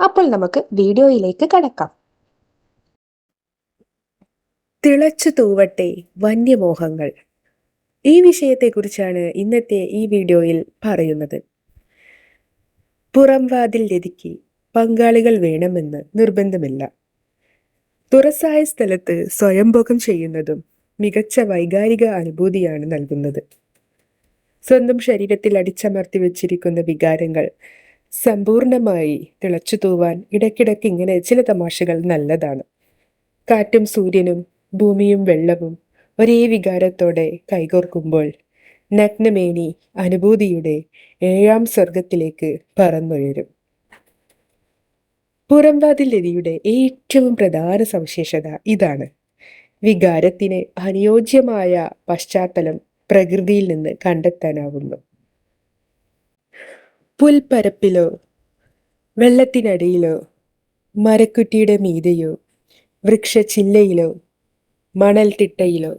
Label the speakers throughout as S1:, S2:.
S1: അപ്പോൾ നമുക്ക് വീഡിയോയിലേക്ക് കടക്കാം.
S2: തിളച്ചു തൂവട്ടെ വന്യമോഹങ്ങൾ. ഈ വിഷയത്തെക്കുറിച്ചാണ് ഇന്നത്തെ ഈ വീഡിയോയിൽ പറയുന്നത്. പുറംവാതിൽ രതിക്ക് പങ്കാളികൾ വേണമെന്ന് നിർബന്ധമില്ല. തുറസായ സ്ഥലത്ത് സ്വയംഭോഗം ചെയ്യുന്നതും മികച്ച വൈകാരിക അനുഭൂതിയാണ് നൽകുന്നത്. സ്വന്തം ശരീരത്തിൽ അടിച്ചമർത്തി വെച്ചിരിക്കുന്ന വികാരങ്ങൾ സമ്പൂർണമായി തിളച്ചു തൂവാൻ ഇടയ്ക്കിടയ്ക്ക് ഇങ്ങനെ ചില തമാശകൾ നല്ലതാണ്. കാറ്റും സൂര്യനും ഭൂമിയും വെള്ളവും ഒരേ വികാരത്തോടെ കൈകോർക്കുമ്പോൾ നഗ്നമേനി അനുഭൂതിയുടെ ഏഴാം സ്വർഗത്തിലേക്ക് പറന്നുയരും പുറംവാതിൽ രതിയുടെ ഏറ്റവും പ്രധാന സവിശേഷത ഇതാണ്. വികാരത്തിന് അനുയോജ്യമായ പശ്ചാത്തലം പ്രകൃതിയിൽ നിന്ന് കണ്ടെത്താനാവുന്നു. പുൽപ്പരപ്പിലോ വെള്ളത്തിനടിയിലോ മരക്കുറ്റിയുടെ മീതെയോ വൃക്ഷച്ചില്ലയിലോ മണൽത്തിട്ടയിലോ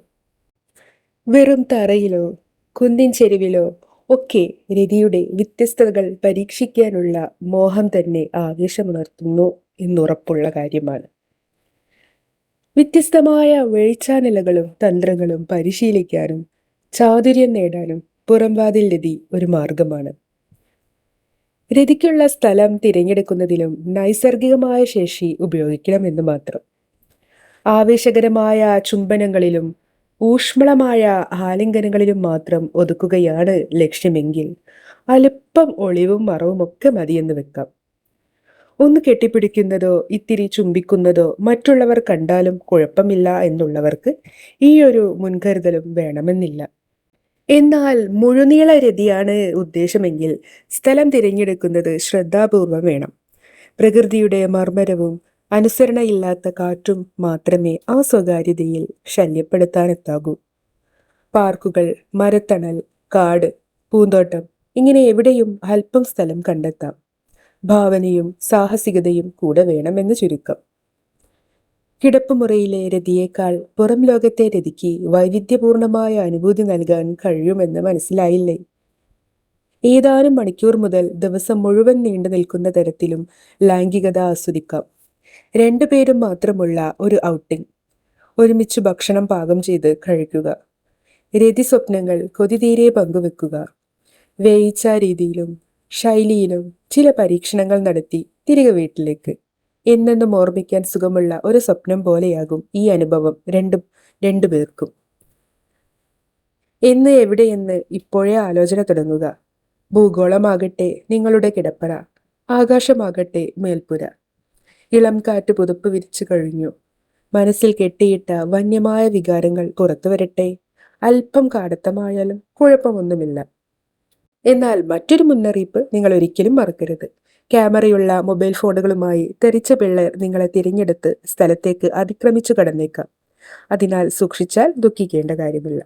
S2: വെറും തറയിലോ കുന്നിൻ ചെരുവിലോ ഒക്കെ രതിയുടെ വ്യത്യസ്തതകൾ പരീക്ഷിക്കാനുള്ള മോഹം തന്നെ ആവേശമുണർത്തുന്നു എന്നുറപ്പുള്ള കാര്യമാണ്. വ്യത്യസ്തമായ വെളിച്ചാനിലകളും തന്ത്രങ്ങളും പരിശീലിക്കാനും ചാതുര്യം നേടാനും പുറംവാതിൽ രതി ഒരു മാർഗമാണ്. രതിക്കുള്ള സ്ഥലം തിരഞ്ഞെടുക്കുന്നതിലും നൈസർഗികമായ ശേഷി ഉപയോഗിക്കണമെന്ന് മാത്രം. ആവേശകരമായ ചുംബനങ്ങളിലും ഊഷ്മളമായ ആലിംഗനങ്ങളിലും മാത്രം ഒതുക്കുകയാണ് ലക്ഷ്യമെങ്കിൽ അല്പം ഒളിവും മറവും ഒക്കെ മതിയെന്ന് വെക്കാം. ഒന്ന് കെട്ടിപ്പിടിക്കുന്നതോ ഇത്തിരി ചുംബിക്കുന്നതോ മറ്റുള്ളവർ കണ്ടാലും കുഴപ്പമില്ല എന്നുള്ളവർക്ക് ഈ ഒരു മുൻകരുതലും വേണമെന്നില്ല. എന്നാൽ മുഴുനീള രതിയാണ് ഉദ്ദേശമെങ്കിൽ സ്ഥലം തിരഞ്ഞെടുക്കുന്നത് ശ്രദ്ധാപൂർവം വേണം. പ്രകൃതിയുടെ മർമ്മരവും അനുസരണയില്ലാത്ത കാറ്റും മാത്രമേ ആ സ്വകാര്യതയിൽ ശല്യപ്പെടുത്താനെത്താകൂ. പാർക്കുകൾ മരത്തണൽ കാട് പൂന്തോട്ടം ഇങ്ങനെ എവിടെയും അല്പം സ്ഥലം കണ്ടെത്താം. ഭാവനയും സാഹസികതയും കൂടെ വേണമെന്ന് ചുരുക്കം. കിടപ്പുമുറിയിലെ രതിയേക്കാൾ പുറം ലോകത്തെ രതിക്ക് വൈവിധ്യപൂർണമായ അനുഭൂതി നൽകാൻ കഴിയുമെന്ന് മനസ്സിലായില്ലേ? ഏതാനും മണിക്കൂർ മുതൽ ദിവസം മുഴുവൻ നീണ്ടു നിൽക്കുന്ന തരത്തിലും ലൈംഗികത ആസ്വദിക്കാം. രണ്ടുപേരും മാത്രമുള്ള ഒരു ഔട്ടിംഗ്. ഒരുമിച്ച് ഭക്ഷണം പാകം ചെയ്ത് കഴിക്കുക. രതി സ്വപ്നങ്ങൾ കൊതിതീരെ പങ്കുവെക്കുക. വേയിച്ച രീതിയിലും ശൈലിയിലും ചില പരീക്ഷണങ്ങൾ നടത്തി തിരികെ വീട്ടിലേക്ക്. എന്നെന്നും ഓർമ്മിക്കാൻ സുഖമുള്ള ഒരു സ്വപ്നം പോലെയാകും ഈ അനുഭവം രണ്ടും രണ്ടുപേർക്കും എന്ന് എവിടെയെന്ന് ഇപ്പോഴേ ആലോചന തുടങ്ങുക. ഭൂഗോളമാകട്ടെ നിങ്ങളുടെ കിടപ്പറ ആകാശമാകട്ടെ മേൽപ്പുര. ഇളം കാറ്റ് പുതുപ്പ് വിരിച്ചു കഴിഞ്ഞു. മനസ്സിൽ കെട്ടിയിട്ട വന്യമായ വികാരങ്ങൾ പുറത്തു വരട്ടെ. അല്പം കാടത്തമായാലും കുഴപ്പമൊന്നുമില്ല. എന്നാൽ മറ്റൊരു മുന്നറിയിപ്പ് നിങ്ങൾ ഒരിക്കലും മറക്കരുത്. ക്യാമറയുള്ള മൊബൈൽ ഫോണുകളുമായി തെറിച്ച പിള്ളേർ നിങ്ങളെ തിരഞ്ഞെടുത്ത് സ്ഥലത്തേക്ക് അതിക്രമിച്ചു കടന്നേക്കാം. അതിനാൽ സൂക്ഷിച്ചാൽ ദുഃഖിക്കേണ്ട കാര്യമില്ല.